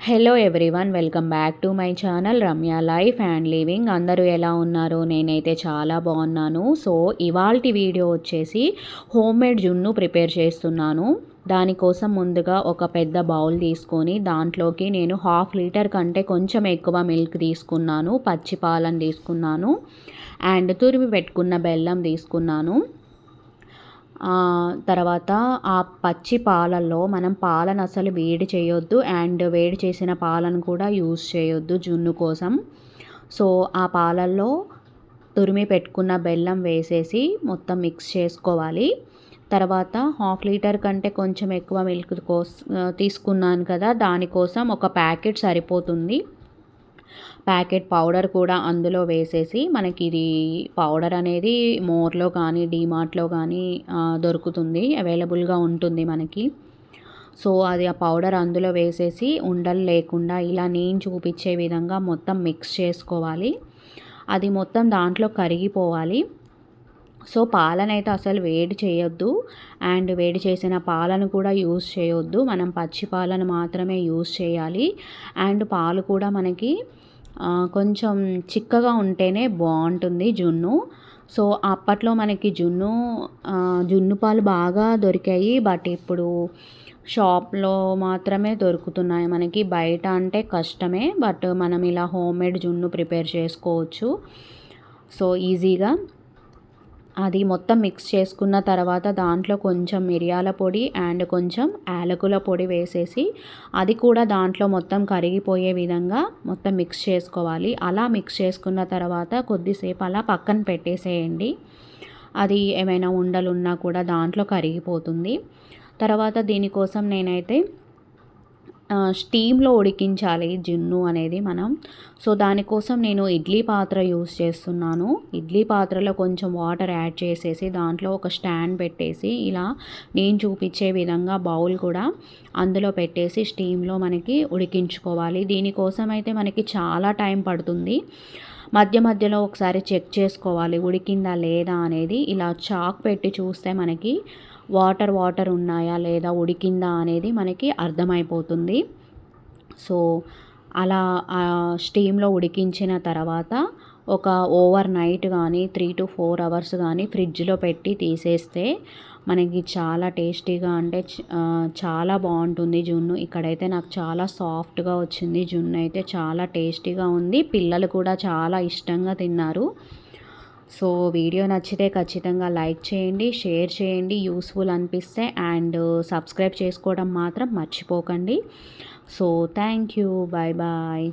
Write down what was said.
Hello everyone welcome back to my channel Ramya life and living అందరూ ఎలా ఉన్నారు? నేనైతే చాలా బాగున్నాను. సో ఇవాల్టి వీడియో వచ్చేసి హోమ్ మేడ్ జున్ను ప్రిపేర్ చేస్తున్నాను. దానికోసం ముందుగా ఒక పెద్ద బౌల్ తీసుకొని దాంట్లోకి నేను హాఫ్ లీటర్ కంటే కొంచెం ఎక్కువ మిల్క్ తీసుకున్నాను. పచ్చి పాలను తీసుకున్నాను. అండ్ తురిమి పెట్టుకున్న బెల్లం తీసుకున్నాను. తర్వాత ఆ పచ్చి పాలల్లో మనం పాలను అసలు వేడి చేయొద్దు అండ్ వేడి చేసిన పాలను కూడా యూస్ చేయొద్దు జున్ను కోసం. సో ఆ పాలల్లో తురిమి పెట్టుకున్న బెల్లం వేసేసి మొత్తం మిక్స్ చేసుకోవాలి. తర్వాత హాఫ్ లీటర్ కంటే కొంచెం ఎక్కువ మిల్క్ కోస్ తీసుకున్నాను కదా దానికోసం ఒక ప్యాకెట్ సరిపోతుంది. ప్యాకెట్ పౌడర్ కూడా అందులో వేసేసి మనకి ఇది పౌడర్ అనేది మోర్లో కానీ డీమార్ట్లో కానీ దొరుకుతుంది అవైలబుల్గా ఉంటుంది మనకి. సో అది ఆ పౌడర్ అందులో వేసేసి ఉండలు లేకుండా ఇలా నేను చూపించే విధంగా మొత్తం మిక్స్ చేసుకోవాలి. అది మొత్తం దాంట్లో కరిగిపోవాలి. సో పాలనైతే అసలు వేడి చేయొద్దు. అండ్ వేడి చేసిన పాలను కూడా యూస్ చేయొద్దు. మనం పచ్చి పాలను మాత్రమే యూస్ చేయాలి. అండ్ పాలు కూడా మనకి కొంచెం చిక్కగా ఉంటేనే బాగుంటుంది జున్ను. సో అప్పట్లో మనకి జున్ను జున్ను పాలు బాగా దొరికాయి. బట్ ఇప్పుడు షాప్లో మాత్రమే దొరుకుతున్నాయి. మనకి బయట అంటే కష్టమే. బట్ మనం ఇలా హోమ్ మేడ్ జున్ను ప్రిపేర్ చేసుకోవచ్చు. సో ఈజీగా అది మొత్తం మిక్స్ చేసుకున్న తర్వాత దాంట్లో కొంచెం మిరియాల పొడి అండ్ కొంచెం యాలకుల పొడి వేసేసి అది కూడా దాంట్లో మొత్తం కరిగిపోయే విధంగా మొత్తం మిక్స్ చేసుకోవాలి. అలా మిక్స్ చేసుకున్న తర్వాత కొద్దిసేపు అలా పక్కన పెట్టేసేయండి. అది ఏమైనా ఉండలున్నా కూడా దాంట్లో కరిగిపోతుంది. తర్వాత దీనికోసం నేనైతే స్టీమ్లో ఉడికించాలి జున్ను అనేది మనం. సో దానికోసం నేను ఇడ్లీ పాత్ర యూస్ చేస్తున్నాను. ఇడ్లీ పాత్రలో కొంచెం వాటర్ యాడ్ చేసేసి దాంట్లో ఒక స్టాండ్ పెట్టేసి ఇలా నేను చూపించే విధంగా బౌల్ కూడా అందులో పెట్టేసి స్టీమ్లో మనకి ఉడికించుకోవాలి. దీనికోసం అయితే మనకి చాలా టైం పడుతుంది. మధ్య మధ్యలో ఒకసారి చెక్ చేసుకోవాలి ఉడికిందా లేదా అనేది. ఇలా చాక్ పెట్టి చూస్తే మనకి వాటర్ వాటర్ ఉన్నాయా లేదా ఉడికిందా అనేది మనకి అర్థమైపోతుంది. సో అలా స్టీమ్లో ఉడికించిన తర్వాత ఒక ఓవర్ నైట్ కానీ త్రీ టు ఫోర్ అవర్స్ కానీ ఫ్రిడ్జ్లో పెట్టి తీసేస్తే మనకి చాలా టేస్టీగా అంటే చాలా బాగుంటుంది జున్ను. ఇక్కడైతే నాకు చాలా సాఫ్ట్గా వచ్చింది జున్ను అయితే. చాలా టేస్టీగా ఉంది. పిల్లలు కూడా చాలా ఇష్టంగా తిన్నారు. సో వీడియో నచ్చితే ఖచ్చితంగా లైక్ చేయండి షేర్ చేయండి యూస్ఫుల్ అనిపిస్తే అండ్ సబ్స్క్రైబ్ చేసుకోవడం మాత్రం మర్చిపోకండి. So thank you. Bye bye